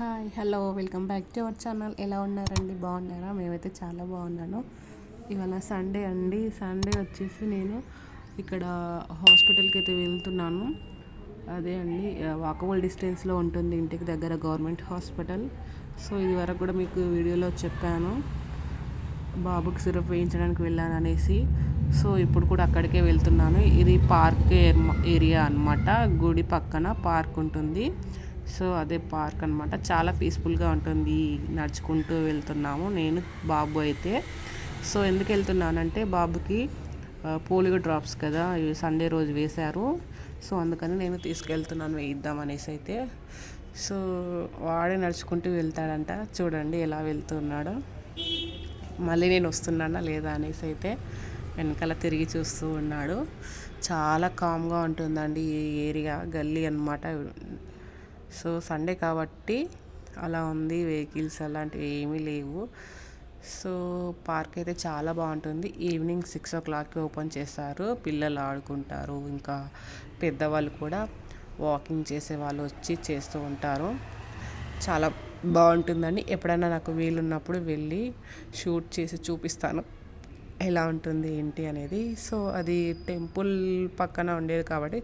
Hi hello welcome back to our channel. ఎలా ఉన్నారండి? బాగున్నారా? మేమైతే చాలా బాగున్నాను. ఇవాళ సండే అండి. సండే వచ్చేసి నేను ఇక్కడ హాస్పిటల్కి అయితే వెళ్తున్నాను. అదే అండి వాకబుల్ డిస్టెన్స్లో ఉంటుంది ఇంటికి దగ్గర గవర్నమెంట్ హాస్పిటల్. సో ఇది వరకు కూడా మీకు వీడియోలో చెప్పాను. బాబుకి సిరప్ వేయించడానికి వెళ్ళాను అనేసి. సో ఇప్పుడు కూడా అక్కడికే వెళ్తున్నాను. ఇది పార్క్ ఏరియా అనమాట గుడి పక్కన పార్క్ ఉంటుంది. సో అదే పార్క్ అనమాట చాలా పీస్ఫుల్గా ఉంటుంది. నడుచుకుంటూ వెళ్తున్నాము. నేను బాబు అయితే. సో ఎందుకు వెళ్తున్నానంటే బాబుకి పోలియో డ్రాప్స్ కదా సండే రోజు వేశారు. సో అందుకని నేను తీసుకెళ్తున్నాను వేయిద్దాం అనేసి అయితే. సో వాడే నడుచుకుంటూ వెళ్తాడంట. చూడండి ఎలా వెళ్తున్నాడో. మళ్ళీ నేను వస్తున్నానా లేదా అనేసి అయితే వెనకాల తిరిగి చూస్తూ ఉన్నాడు. చాలా కామ్గా ఉంటుందండి ఈ ఏరియా గల్లీ అనమాట సో సండే కాబట్టి అలా ఉంది వెహికల్స్ అలాంటివి ఏమీ లేవు. సో పార్క్ అయితే చాలా బాగుంటుంది. ఈవినింగ్ సిక్స్ ఓ క్లాక్కి ఓపెన్ చేస్తారు. పిల్లలు ఆడుకుంటారు ఇంకా పెద్దవాళ్ళు కూడా వాకింగ్ చేసే వాళ్ళు వచ్చి చేస్తూ ఉంటారు. చాలా బాగుంటుందండి. ఎప్పుడైనా నాకు వీలున్నప్పుడు వెళ్ళి షూట్ చేసి చూపిస్తాను. ఎలా ఉంటుంది ఏంటి అనేది. సో అది టెంపుల్ పక్కన ఉండేది కాబట్టి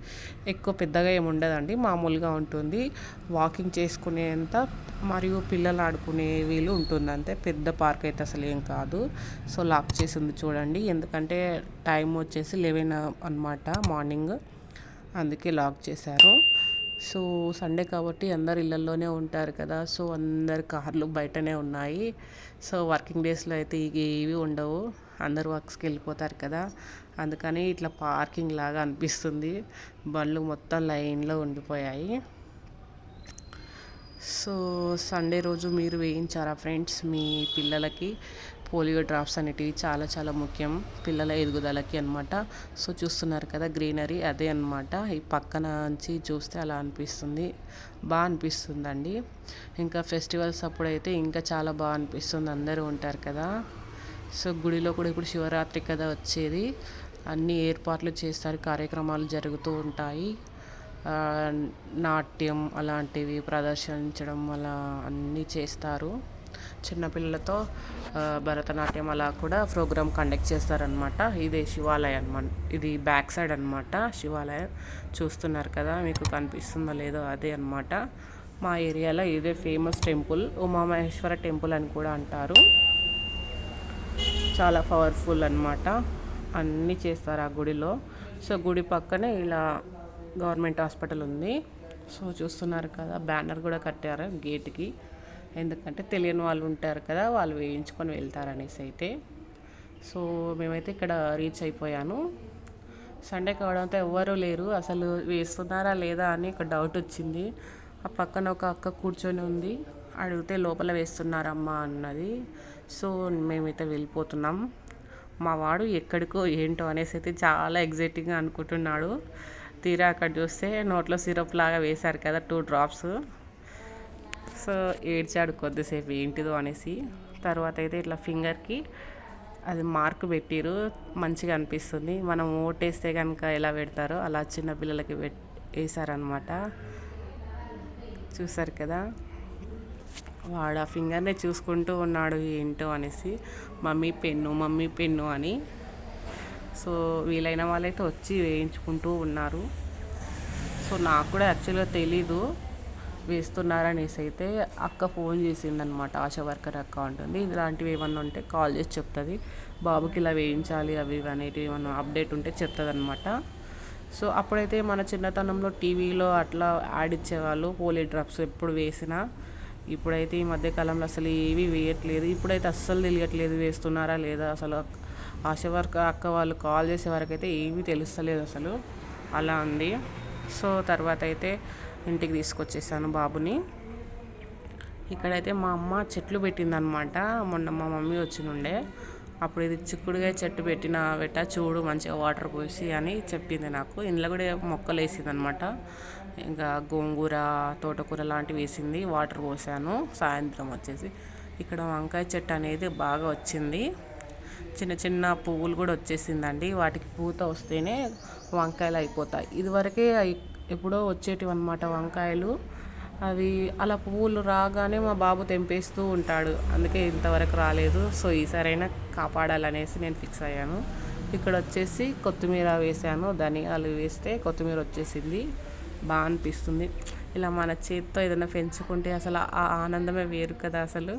ఎక్కువ పెద్దగా ఏమి ఉండదండి. మామూలుగా ఉంటుంది. వాకింగ్ చేసుకునేంత మరియు పిల్లలు ఆడుకునే వీలు ఉంటుంది అంతే. పెద్ద పార్క్ అయితే అసలు ఏం కాదు. సో లాక్ చేసింది చూడండి. ఎందుకంటే టైం వచ్చేసి లెవెన్ అనమాట మార్నింగ్. అందుకే లాక్ చేశారు. సో సండే కాబట్టి అందరు ఇళ్ళల్లోనే ఉంటారు కదా. సో అందరి కార్లు బయటనే ఉన్నాయి. సో వర్కింగ్ డేస్లో అయితే ఇవి ఉండవు. అందరు వర్క్స్కి వెళ్ళిపోతారు కదా. అందుకని ఇట్లా పార్కింగ్ లాగా అనిపిస్తుంది. బండ్లు మొత్తం లైన్లో ఉండిపోయాయి. సో సండే రోజు మీరు వేయించారా ఫ్రెండ్స్? మీ పిల్లలకి పోలియో డ్రాప్స్ అనేటివి చాలా చాలా ముఖ్యం. పిల్లల ఎదుగుదలకి అనమాట సో చూస్తున్నారు కదా గ్రీనరీ అదే అనమాట ఈ పక్కన నుంచి చూస్తే అలా అనిపిస్తుంది. బాగా అనిపిస్తుందండి. ఇంకా ఫెస్టివల్స్ అప్పుడైతే ఇంకా చాలా బాగా అనిపిస్తుంది. అందరూ ఉంటారు కదా. సో గుడిలో కూడా ఇప్పుడు శివరాత్రి కదా వచ్చేది. అన్ని ఏర్పాట్లు చేస్తారు కార్యక్రమాలు జరుగుతూ ఉంటాయి. నాట్యం అలాంటివి ప్రదర్శించడం అలా అన్నీ చేస్తారు. చిన్నపిల్లలతో భరతనాట్యం అలా కూడా ప్రోగ్రామ్ కండక్ట్ చేస్తారనమాట ఇదే శివాలయం అనమాట ఇది బ్యాక్ సైడ్ అనమాట శివాలయం. చూస్తున్నారు కదా మీకు కనిపిస్తుందో లేదో అదే అనమాట మా ఏరియాలో ఇదే ఫేమస్ టెంపుల్ ఉమామహేశ్వర టెంపుల్ అని కూడా అంటారు. చాలా పవర్ఫుల్ అనమాట అన్నీ చేస్తారు ఆ గుడిలో. సో గుడి పక్కనే ఇలా గవర్నమెంట్ హాస్పిటల్ ఉంది. సో చూస్తున్నారు కదా బ్యానర్ కూడా కట్టారు గేట్కి. ఎందుకంటే తెలియని వాళ్ళు ఉంటారు కదా వాళ్ళు వేయించుకొని వెళ్తారనేసి అయితే. సో మేమైతే ఇక్కడ రీచ్ అయిపోయాను. సండే కావడంతో ఎవ్వరూ లేరు. అసలు వేస్తున్నారా లేదా అని ఒక డౌట్ వచ్చింది. ఆ పక్కన ఒక అక్క కూర్చొని ఉంది. అడిగితే లోపల వేస్తున్నారమ్మా అన్నది. సో మేమైతే వెళ్ళిపోతున్నాం. మా వాడు ఎక్కడికో ఏంటో అనేసి అయితే చాలా ఎగ్జైటింగ్గా అనుకుంటున్నాడు. తీరా అక్కడ చూస్తే నోట్లో సిరప్ లాగా వేశారు కదా టూ డ్రాప్స్. సో ఏడ్చాడు కొద్దిసేపు ఏంటిదో అనేసి. తర్వాత అయితే ఇట్లా ఫింగర్కి అది మార్క్ పెట్టిరు. మంచిగా అనిపిస్తుంది. మనం ఓటేస్తే కనుక ఎలా పెడతారో అలా చిన్నపిల్లలకి పెట్ వేసారనమాట చూసారు కదా? వాడు ఆ ఫింగర్నే చూసుకుంటూ ఉన్నాడు ఏంటో అనేసి మమ్మీ పెన్ను మమ్మీ పెన్ను అని. సో వీలైన వాళ్ళైతే వచ్చి వేయించుకుంటూ ఉన్నారు. సో నాకు కూడా యాక్చువల్గా తెలీదు వేస్తున్నారనేసి అయితే అక్క ఫోన్ చేసిందనమాట ఆశా వర్కర్ అక్క ఉంటుంది ఇలాంటివి ఏమన్నా ఉంటే కాల్ చేసి చెప్తుంది బాబుకి ఇలా వేయించాలి అవి అనేటివి ఏమన్నా అప్డేట్ ఉంటే చెప్తుంది అనమాట సో అప్పుడైతే మన చిన్నతనంలో టీవీలో అట్లా యాడ్ ఇచ్చేవాళ్ళు పోలియో డ్రాప్స్ ఎప్పుడు వేసినా ఇప్పుడైతే ఈ మధ్యకాలంలో అసలు ఏవి వేయట్లేదు. ఇప్పుడైతే అస్సలు తెలియట్లేదు వేస్తున్నారా లేదా అసలు ఆశ వర్క్ అక్క వాళ్ళు కాల్ చేసే వరకు అయితే ఏమీ తెలుస్తలేదు అసలు. అలా ఉంది. సో తర్వాత అయితే ఇంటికి తీసుకొచ్చేసాను బాబుని. ఇక్కడైతే మా అమ్మ చెట్లు పెట్టిందనమాట. మొన్న మా మమ్మీ వచ్చినుండే అప్పుడు ఇది చిక్కుడుగా చెట్టు పెట్టిన పెట్ట చూడు మంచిగా వాటర్ పోసి అని చెప్పింది నాకు. ఇంట్లో కూడా మొక్కలు వేసింది అనమాట ఇంకా గోంగూర తోటకూర లాంటివి వేసింది వాటర్ పోసాను. సాయంత్రం వచ్చేసి ఇక్కడ వంకాయ చెట్టు అనేది బాగా వచ్చింది. చిన్న చిన్న పువ్వులు కూడా వచ్చేసిందండి. వాటికి పూత వస్తేనే వంకాయలు అయిపోతాయి. ఇదివరకే ఎప్పుడో వచ్చేటివి అనమాట వంకాయలు. అవి అలా పువ్వులు రాగానే మా బాబు తెంపేస్తూ ఉంటాడు. అందుకే ఇంతవరకు రాలేదు. సో ఈసారైనా కాపాడాలనేసి నేను ఫిక్స్ అయ్యాను. ఇక్కడ వచ్చేసి కొత్తిమీర వేసాను ధనియాలు వేస్తే కొత్తిమీర వచ్చేసింది. బాగా అనిపిస్తుంది. ఇలా మన చేతితో ఏదైనా పెంచుకుంటే అసలు ఆ ఆనందమే వేరు కదా అసలు.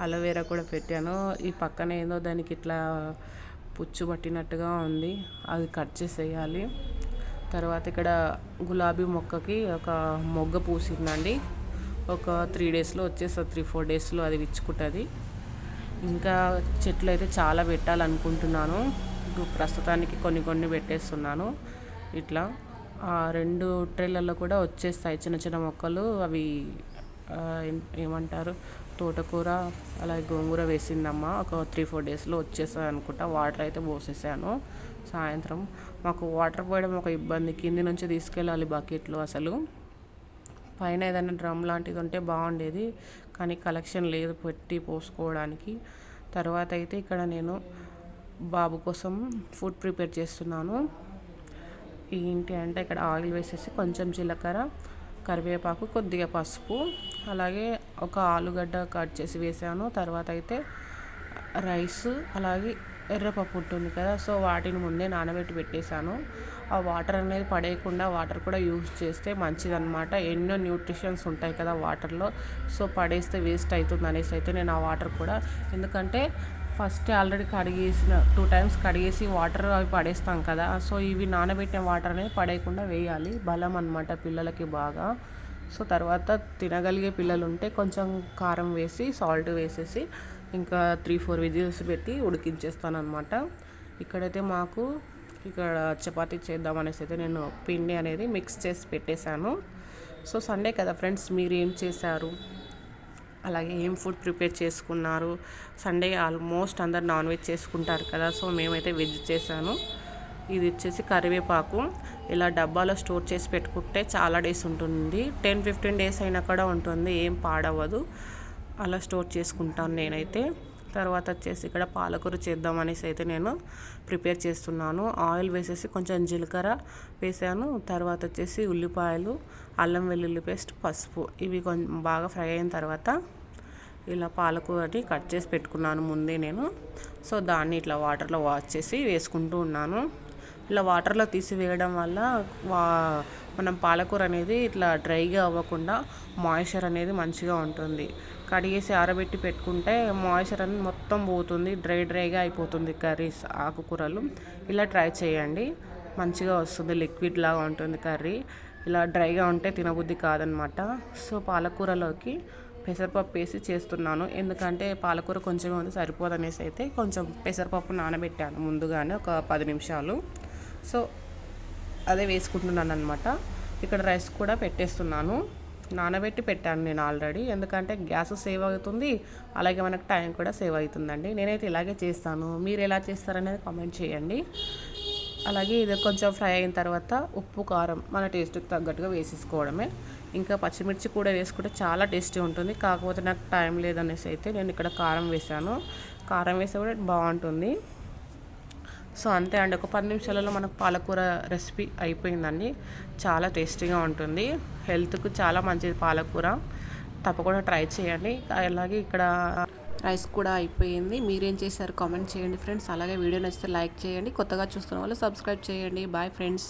అలోవేరా కూడా పెట్టాను. ఈ పక్కన ఏదో దానికి ఇట్లా పుచ్చు పట్టినట్టుగా ఉంది. అది కట్ చేసేయాలి. తర్వాత ఇక్కడ గులాబీ మొక్కకి ఒక మొగ్గ పూసిందండి. ఒక త్రీ డేస్లో వచ్చేస్తుంది త్రీ ఫోర్ డేస్లో అది విచ్చుకుంటుంది. ఇంకా చెట్లు అయితే చాలా పెట్టాలనుకుంటున్నాను. ప్రస్తుతానికి కొన్ని కొన్ని పెట్టేస్తున్నాను. ఇట్లా ఆ రెండు ట్రేలలో కూడా వచ్చేస్తాయి చిన్న చిన్న మొక్కలు. అవి ఏమంటారు? తోటకూర అలాగే గోంగూర వేసిందమ్మ. ఒక త్రీ ఫోర్ డేస్లో వచ్చేస్తుంది అనుకుంటా. వాటర్ అయితే పోసేసాను. సాయంత్రం మాకు వాటర్ పోయడం ఒక ఇబ్బంది. కింది నుంచి తీసుకెళ్ళాలి బకెట్లో అసలు. పైన ఏదైనా డ్రమ్ లాంటిది ఉంటే బాగుండేది. కానీ కలెక్షన్ లేదు పెట్టి పోసుకోవడానికి. తర్వాత అయితే ఇక్కడ నేను బాబు కోసం ఫుడ్ ప్రిపేర్ చేస్తున్నాను. ఏంటి అంటే ఇక్కడ ఆయిల్ వేసేసి కొంచెం జీలకర్ర కరివేపాకు కొద్దిగా పసుపు అలాగే ఒక ఆలుగడ్డ కట్ చేసి వేసాను. తర్వాత అయితే రైస్ అలాగే ఎర్రపప్పు ఉంటుంది కదా సో వాటిని ముందే నానబెట్టి పెట్టేశాను. ఆ వాటర్ అనేది పడేయకుండా వాటర్ కూడా యూజ్ చేస్తే మంచిదన్నమాట. ఎన్నో న్యూట్రిషన్స్ ఉంటాయి కదా వాటర్లో సో పడేస్తే వేస్ట్ అవుతుంది అనేసి అయితే నేను ఆ వాటర్ కూడా ఎందుకంటే ఫస్ట్ ఆల్రెడీ కడిగేసిన టూ టైమ్స్ కడిగేసి వాటర్ అవి పడేస్తాం కదా సో ఇవి నానబెట్టిన వాటర్ అనేది పడేయకుండా వేయాలి. బలం అనమాట పిల్లలకి బాగా. సో తర్వాత తినగలిగే పిల్లలు ఉంటే కొంచెం కారం వేసి సాల్ట్ వేసేసి ఇంకా త్రీ ఫోర్ విజిల్స్ పెట్టి ఉడికించేస్తాను అనమాట ఇక్కడైతే మాకు ఇక్కడ చపాతీ చేద్దాం అనేసి అయితే నేను పిండి అనేది మిక్స్ చేసి పెట్టేశాను. సో సండే కదా ఫ్రెండ్స్ మీరు ఏం చేశారు? అలాగే ఏం ఫుడ్ ప్రిపేర్ చేసుకున్నారు? సండే ఆల్మోస్ట్ అందరు నాన్ వెజ్ చేసుకుంటారు కదా సో మేమైతే వెజ్ చేశాను. ఇది వచ్చేసి కరివేపాకు. ఇలా డబ్బాలో స్టోర్ చేసి పెట్టుకుంటే చాలా డేస్ ఉంటుంది. టెన్ ఫిఫ్టీన్ డేస్ అయినా కూడా ఉంటుంది. ఏం పాడవదు అలా స్టోర్ చేసుకుంటాను నేనైతే. తర్వాత వచ్చేసి ఇక్కడ పాలకూర చేద్దాం అనేసి అయితే నేను ప్రిపేర్ చేస్తున్నాను. ఆయిల్ వేసేసి కొంచెం జీలకర్ర వేసాను. తర్వాత వచ్చేసి ఉల్లిపాయలు అల్లం వెల్లుల్లి పేస్ట్ పసుపు. ఇవి కొంచెం బాగా ఫ్రై అయిన తర్వాత ఇలా పాలకూరని కట్ చేసి పెట్టుకున్నాను ముందే నేను. సో దాన్ని ఇట్లా వాటర్లో వాష్ చేసి వేసుకుంటూ ఉన్నాను. ఇలా వాటర్లో తీసివేయడం వల్ల వా మనం పాలకూర అనేది ఇట్లా డ్రైగా అవ్వకుండా మాయిశ్చర్ అనేది మంచిగా ఉంటుంది. కడిగేసి ఆరబెట్టి పెట్టుకుంటే మాయిశ్చర్ అనేది మొత్తం పోతుంది డ్రై డ్రైగా అయిపోతుంది కర్రీస్ ఆకుకూరలు. ఇలా ట్రై చేయండి. మంచిగా వస్తుంది లిక్విడ్ లాగా ఉంటుంది కర్రీ. ఇలా డ్రైగా ఉంటే తినబుద్ధి కాదనమాట. సో పాలకూరలోకి పెసరపప్పు వేసి చేస్తున్నాను. ఎందుకంటే పాలకూర కొంచెం ఉంది సరిపోదనేసి అయితే కొంచెం పెసరపప్పు నానబెట్టాను ముందుగానే ఒక పది నిమిషాలు. సో అదే వేసుకుంటున్నాను అనమాట ఇక్కడ రైస్ కూడా పెట్టేస్తున్నాను. నానబెట్టి పెట్టాను నేను ఆల్రెడీ. ఎందుకంటే గ్యాస్ సేవ్ అవుతుంది. అలాగే మనకు టైం కూడా సేవ్ అవుతుందండి. నేనైతే ఇలాగే చేస్తాను. మీరు ఎలా చేస్తారనేది కామెంట్ చేయండి. అలాగే ఇది కొంచెం ఫ్రై అయిన తర్వాత ఉప్పు కారం మన టేస్ట్కి తగ్గట్టుగా వేసేసుకోవడమే. ఇంకా పచ్చిమిర్చి కూడా వేసుకుంటే చాలా టేస్టీ ఉంటుంది. కాకపోతే నాకు టైం లేదనేసి అయితే నేను ఇక్కడ కారం వేసాను కారం వేస్తే కూడా బాగుంటుంది. సో అంతే అండి ఒక పది నిమిషాలలో మనకు పాలకూర రెసిపీ అయిపోయిందండి. చాలా టేస్టీగా ఉంటుంది. హెల్త్కు చాలా మంచిది పాలకూర. తప్పకుండా ట్రై చేయండి. అలాగే ఇక్కడ రైస్ కూడా అయిపోయింది. మీరేం చేశారు కామెంట్ చేయండి ఫ్రెండ్స్. అలాగే వీడియో నచ్చితే లైక్ చేయండి. కొత్తగా చూస్తున్న వాళ్ళు సబ్స్క్రైబ్ చేయండి. Bye friends.